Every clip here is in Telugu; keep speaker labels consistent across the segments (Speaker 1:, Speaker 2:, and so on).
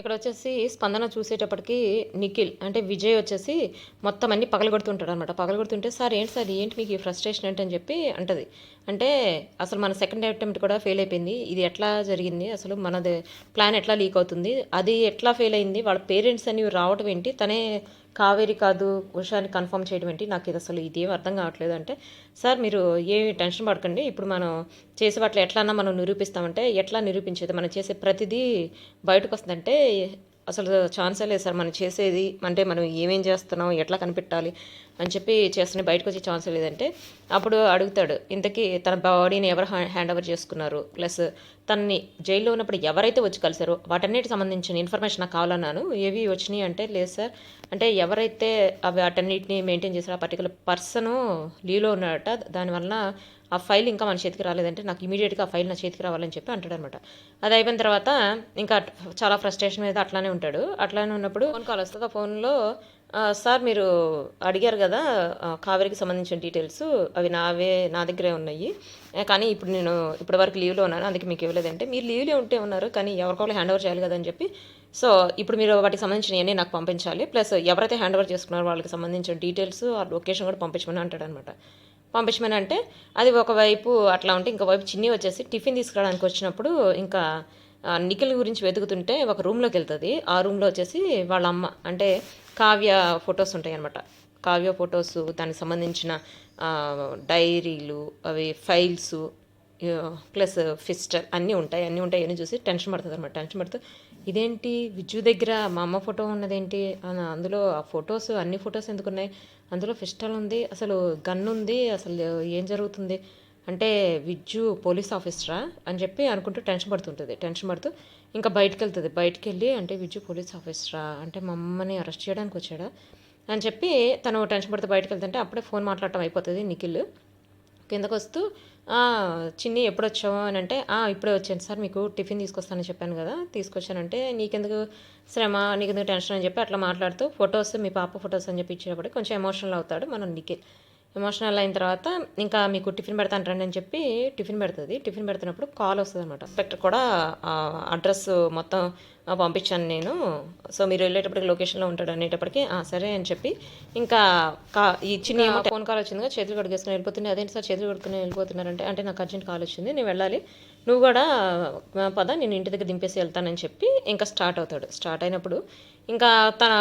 Speaker 1: ఇక్కడ వచ్చేసి స్పందన చూసేటప్పటికి నిఖిల్ అంటే విజయ్ వచ్చేసి మొత్తం అన్ని పగలగొడుతుంటాడు అనమాట పగలగొడుతుంటే సార్ ఏంటి సార్? ఏంటి మీకు ఈ ఫ్రస్ట్రేషన్ ఏంటని అని చెప్పి అంటది. అంటే అసలు మన సెకండ్ అటెంప్ట్ కూడా ఫెయిల్ అయిపోయింది. ఇది ఎట్లా జరిగింది? అసలు మనది ప్లాన్ ఎట్లా లీక్ అవుతుంది? అది ఎట్లా ఫెయిల్ అయింది? వాళ్ళ పేరెంట్స్ అని రావటం ఏంటి? తనే కావేరి కాదు ఉషాని కన్ఫర్మ్ చేయడం ఏంటి? నాకు ఇది అసలు ఇదేం అర్థం కావట్లేదు అంటే సార్ మీరు ఏమి టెన్షన్ పడకండి. ఇప్పుడు మనం చేసే వాటిలో ఎట్లన్నా మనం నిరూపిస్తామంటే ఎట్లా నిరూపించేది? మనం చేసే ప్రతిదీ బయటకు వస్తుందంటే అసలు ఛాన్సే లేదు సార్. మనం చేసేది అంటే మనం ఏమేం చేస్తున్నాం ఎట్లా కనిపెట్టాలి? అని చెప్పి చేస్తున్న బయటకు వచ్చే ఛాన్స్ లేదంటే అప్పుడు అడుగుతాడు. ఇంతకీ తన బాడీని ఎవరు హ్యాండ్ ఓవర్ చేసుకున్నారు? ప్లస్ తనని జైల్లో ఉన్నప్పుడు ఎవరైతే వచ్చి కలిసారో వాటన్నిటి సంబంధించిన ఇన్ఫర్మేషన్ నాకు కావాలన్నాను. ఏవి వచ్చినాయి అంటే లేదు సార్. అంటే ఎవరైతే అవి వాటన్నిటిని మెయింటైన్ చేశారో ఆ పర్టికులర్ పర్సను లీవ్లో ఉన్నాడట. దానివల్ల ఆ ఫైల్ ఇంకా మన చేతికి రాలేదంటే నాకు ఇమీడియట్గా ఆ ఫైల్ నా చేతికి రావాలని చెప్పి అంటాడనమాట. అది అయిపోయిన తర్వాత ఇంకా చాలా ఫ్రస్ట్రేషన్ మీద అట్లానే ఉంటాడు. అట్లానే ఉన్నప్పుడు ఫోన్ కాల్ వస్తుంది. ఆ ఫోన్లో సార్ మీరు అడిగారు కదా కావేరికి సంబంధించిన డీటెయిల్స్. అవి నావే నా దగ్గరే ఉన్నాయి. కానీ ఇప్పుడు నేను ఇప్పటి వరకు లీవ్లో ఉన్నాను అందుకే మీకు ఇవ్వలేదంటే. మీరు లీవ్లో ఉంటే ఉన్నారు కానీ ఎవరికొకరు హ్యాండ్ ఓవర్ చేయాలి కదా అని చెప్పి. సో ఇప్పుడు మీరు వాటికి సంబంధించినవన్నీ నాకు పంపించాలి. ప్లస్ ఎవరైతే హ్యాండ్ ఓవర్ చేసుకున్నారో వాళ్ళకి సంబంధించిన డీటెయిల్స్ ఆ లొకేషన్ కూడా పంపించమని అంటాడు అనమాట పంపించమని అంటే అది ఒకవైపు అట్లా ఉంటే ఇంకో వైపు చిన్ని వచ్చేసి టిఫిన్ తీసుకురావడానికి వచ్చినప్పుడు ఇంకా నిఖిల్ గురించి వెతుకుతుంటే ఒక రూమ్లోకి వెళ్తుంది. ఆ రూమ్లో వచ్చేసి వాళ్ళ అమ్మ అంటే కావ్య ఫొటోస్ ఉంటాయి అనమాట కావ్య ఫొటోస్ దానికి సంబంధించిన డైరీలు అవి ఫైల్స్ ప్లస్ ఫిస్టర్ అన్నీ ఉంటాయి. అన్నీ ఉంటాయి అన్నీ చూసి టెన్షన్ పడుతుంది అనమాట టెన్షన్ పడుతూ ఇదేంటి? విజు దగ్గర మా అమ్మ ఫోటో ఉన్నదేంటి? అని అందులో ఆ ఫొటోస్ అన్ని ఫొటోస్ ఎందుకున్నాయి? అందులో ఫిస్టల్ ఉంది అసలు గన్ ఉంది అసలు ఏం జరుగుతుంది? అంటే విజ్జు పోలీస్ ఆఫీసరా అని చెప్పి అనుకుంటూ టెన్షన్ పడుతుంటుంది. టెన్షన్ పడుతూ ఇంకా బయటకు వెళ్తుంది బయటకు వెళ్ళి అంటే విజ్జు పోలీస్ ఆఫీసరా అంటే మా అమ్మని అరెస్ట్ చేయడానికి వచ్చాడా అని చెప్పి తను టెన్షన్ పడుతూ బయటకు వెళ్తుంటే అప్పుడే ఫోన్ మాట్లాడటం అయిపోతుంది నిఖిల్. కిందకు వస్తూ చిన్ని ఎప్పుడు వచ్చావు అని అంటే ఇప్పుడే వచ్చాను సార్ మీకు టిఫిన్ తీసుకొస్తానని చెప్పాను కదా తీసుకొచ్చానంటే నీకెందుకు శ్రమ నీకెందుకు టెన్షన్? అని చెప్పి అట్లా మాట్లాడుతూ ఫొటోస్ మీ పాప ఫొటోస్ అని చెప్పి ఇచ్చినప్పుడు కొంచెం ఎమోషనల్ అవుతాడు మనం నిఖిల్. ఎమోషనల్ అయిన తర్వాత ఇంకా మీకు టిఫిన్ పెడతాను రండి అని చెప్పి టిఫిన్ పెడుతుంది. టిఫిన్ పెడుతున్నప్పుడు కాల్ వస్తుంది అనమాట ఇన్స్పెక్టర్ కూడా అడ్రస్ మొత్తం పంపించాను నేను. సో మీరు వెళ్ళేటప్పటికి లొకేషన్లో ఉంటాడు అనేటప్పటికి "ఆ, సరే అని చెప్పి ఇంకా కా ఈ చిన్న ఫోన్ కాల్ వచ్చింది కదా చేతులు కడిగేసుకుని వెళ్ళిపోతుంది అదేంటి సార్ చేతులు కడుక్కుని వెళ్ళిపోతున్నారంటే అంటే నాకు అర్జెంట్ కాల్ వచ్చింది నేను వెళ్ళాలి. నువ్వు కూడా పద నేను ఇంటి దగ్గర దింపేసి వెళ్తానని చెప్పి ఇంకా స్టార్ట్ అవుతాడు. స్టార్ట్ అయినప్పుడు ఇంకా తన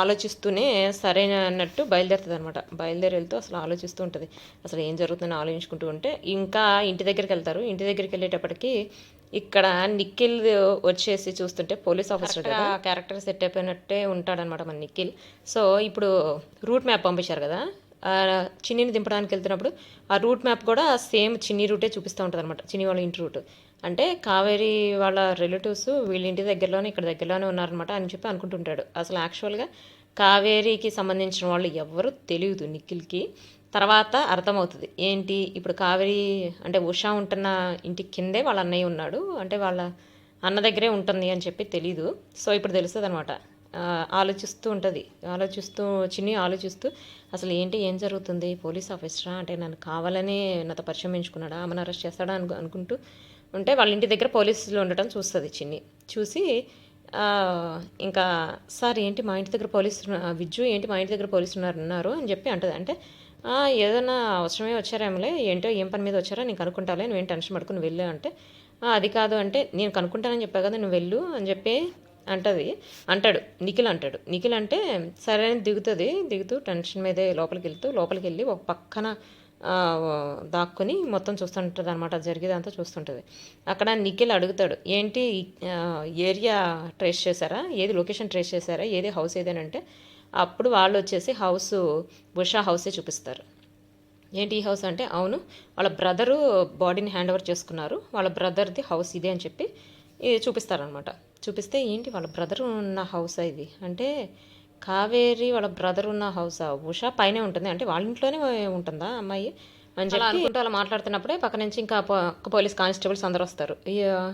Speaker 1: ఆలోచిస్తూనే సరైన అన్నట్టు బయలుదేరుతుంది అనమాట బయలుదేరి వెళ్తూ అసలు ఆలోచిస్తూ ఉంటుంది అసలు ఏం జరుగుతుందని ఆలోచించుకుంటూ ఉంటే ఇంకా ఇంటి దగ్గరికి వెళ్తారు. ఇంటి దగ్గరికి వెళ్ళేటప్పటికి ఇక్కడ నిఖిల్ వచ్చేసి చూస్తుంటే పోలీస్ ఆఫీసర్ కదా. క్యారెక్టర్ సెట్ అయిపోయినట్టే ఉంటాడనమాట మన నిఖిల్. సో ఇప్పుడు రూట్ మ్యాప్ పంపించారు కదా. చిన్నిని దింపడానికి వెళ్తున్నప్పుడు ఆ రూట్ మ్యాప్ కూడా సేమ్ చిన్ని రూటే చూపిస్తూ ఉంటుంది అనమాట చిన్ని వాళ్ళ ఇంటి రూట్. అంటే కావేరి వాళ్ళ రిలేటివ్స్ వీళ్ళ ఇంటి దగ్గరలోనే ఇక్కడ దగ్గరలోనే ఉన్నారనమాట అని చెప్పి అనుకుంటుంటాడు. అసలు యాక్చువల్గా కావేరికి సంబంధించిన వాళ్ళు ఎవరు తెలియదు నిఖిల్కి. తర్వాత అర్థమవుతుంది. ఏంటి? ఇప్పుడు కావేరి అంటే ఉషా ఉంటున్న ఇంటి కిందే వాళ్ళ అన్నయ్య ఉన్నాడు. అంటే వాళ్ళ అన్న దగ్గరే ఉంటుంది అని చెప్పి తెలీదు. సో ఇప్పుడు తెలుస్తుంది అనమాట ఆలోచిస్తూ ఉంటుంది. ఆలోచిస్తూ చిన్ని ఆలోచిస్తూ అసలు ఏంటి ఏం జరుగుతుంది? పోలీస్ ఆఫీసరా? అంటే నన్ను కావాలని నాతో పరిచయం ఎంచుకున్నాడా ఆమెను అరెస్ట్ చేస్తాడా? అను అనుకుంటూ ఉంటే వాళ్ళ ఇంటి దగ్గర పోలీసులు ఉండటం చూస్తుంది చిన్ని. చూసి ఇంకా సార్ ఏంటి మా ఇంటి దగ్గర పోలీసులు విజ్జు ఏంటి మా ఇంటి దగ్గర పోలీసులు ఉన్నారు? ఉన్నారు అని చెప్పి అంటది. అంటే ఏదైనా అవసరమే వచ్చారేమలే ఏంటో ఏం పని మీద వచ్చారో నేను కనుక్కుంటాలే నువ్వేం టెన్షన్ పడుకుని వెళ్ళు అంటే అది కాదు అంటే నేను కనుక్కుంటానని చెప్పా కదా నువ్వు వెళ్ళు అని చెప్పి అంటది. అంటాడు. నిఖిల్ అంటాడు. నిఖిల్ అంటే సరే అని దిగుతుంది. దిగుతూ టెన్షన్ మీదే లోపలికి వెళ్తూ లోపలికి వెళ్ళి ఒక పక్కన దాక్కుని మొత్తం చూస్తుంటుంది అనమాట జరిగేదంతా చూస్తుంటుంది. అక్కడ నిఖిల్ అడుగుతాడు ఏంటి ఏరియా ట్రేస్ చేశారా? ఏది లొకేషన్ ట్రేస్ చేశారా? ఏది హౌస్ ఏదేనంటే అప్పుడు వాళ్ళు వచ్చేసి హౌస్ ఉషా హౌసే చూపిస్తారు. ఏంటి ఈ హౌస్? అంటే అవును వాళ్ళ బ్రదరు బాడీని హ్యాండ్ ఓవర్ చేసుకున్నారు. వాళ్ళ బ్రదర్ది హౌస్ ఇదే అని చెప్పి చూపిస్తారనమాట చూపిస్తే ఏంటి వాళ్ళ బ్రదర్ ఉన్న హౌస్ ఇది? అంటే కావేరి వాళ్ళ బ్రదర్ ఉన్న హౌసా ఉషా పైనే ఉంటుంది. అంటే వాళ్ళ ఇంట్లోనే ఉంటుందా అమ్మాయి? అని చెప్పి అనుకుంటూ అలా మాట్లాడుతున్నప్పుడే పక్క నుంచి ఇంకా పోలీస్ కానిస్టేబుల్స్ అందరూ వస్తారు.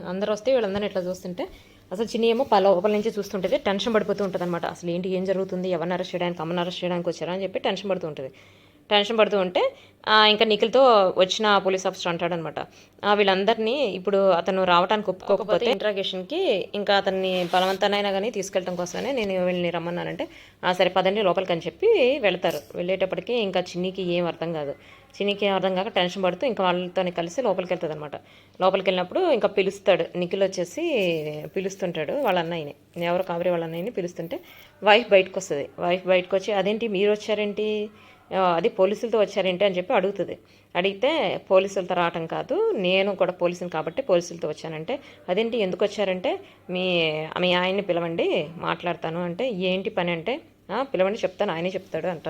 Speaker 1: అందరూ వస్తే వీళ్ళందరినీ ఇట్లా చూస్తుంటే అసలు చిన్న ఏమో ప- లోపల నుంచి చూస్తుంటుంది. టెన్షన్ పడిపోతూ ఉంటుంది అనమాట అసలు ఏంటి ఏం జరుగుతుంది? ఎవరిని అరెస్ట్ చేయడానికి అమ్మని అరెస్ట్ చేయడానికి వచ్చారా అని చెప్పి టెన్షన్ పడుతూ ఉంటుంది. టెన్షన్ పడుతూ ఉంటే ఇంకా నిఖిల్తో వచ్చిన పోలీస్ ఆఫీసర్ అంటాడనమాట. వీళ్ళందరినీ ఇప్పుడు అతను రావడానికి ఒప్పుకోకపోతే ఇంట్రాగేషన్కి ఇంకా అతన్ని బలవంతానైనా కానీ తీసుకెళ్ళడం కోసమే నేను వీళ్ళని రమ్మన్నానంటే ఆ సరే పదండి లోపలికి అని చెప్పి వెళ్తారు. వెళ్ళేటప్పటికి ఇంకా చిన్నికి ఏం అర్థం కాదు. చిన్నికి ఏం అర్థం కాక టెన్షన్ పడుతూ ఇంకా వాళ్ళతో కలిసి లోపలికి వెళ్తుంది అనమాట లోపలికి వెళ్ళినప్పుడు ఇంకా పిలుస్తాడు. నిఖిల్ వచ్చేసి పిలుస్తుంటాడు వాళ్ళ అన్నయ్యని ఎవరు కాబరి వాళ్ళ అన్నయ్యని పిలుస్తుంటే వైఫ్ బయటకు వస్తుంది వైఫ్ బయటకు వచ్చి అదేంటి మీరు వచ్చారేంటి? అది పోలీసులతో వచ్చారేంటి అని చెప్పి అడుగుతుంది. అడిగితే పోలీసులతో రావటం కాదు నేను కూడా పోలీసుని కాబట్టి పోలీసులతో వచ్చానంటే అదేంటి ఎందుకు వచ్చారంటే మీ మీ ఆయన్ని పిలవండి మాట్లాడతాను అంటే ఏంటి పని అంటే పిలవండి చెప్తాను ఆయనే చెప్తాడు అంటారు.